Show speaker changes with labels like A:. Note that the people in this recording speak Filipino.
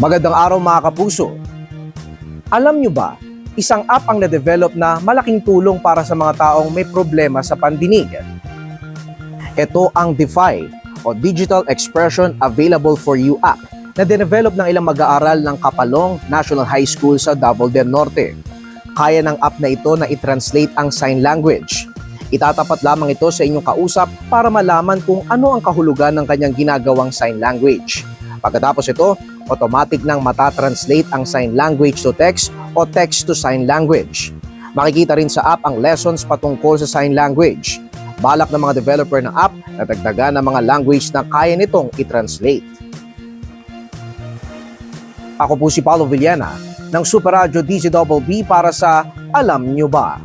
A: Magandang araw mga kapuso. Alam nyo ba, isang app ang na-develop na malaking tulong para sa mga taong may problema sa pandinig. Ito ang DeFi o Digital Expression Available for You app na dinevelop ng ilang mag-aaral ng Kapalong National High School sa Davao del Norte. Kaya ng app na ito na i-translate ang sign language. Itatapat lamang ito sa inyong kausap para malaman kung ano ang kahulugan ng kanyang ginagawang sign language. Pagkatapos ito, automatic nang matatranslate ang sign language to text o text to sign language. Makikita rin sa app ang lessons patungkol sa sign language. Balak ng mga developer ng app na dagdagan ng mga language na kaya nitong i-translate. Ako po si Paulo Villena ng Super Radio DZBB para sa Alam Nyo Ba?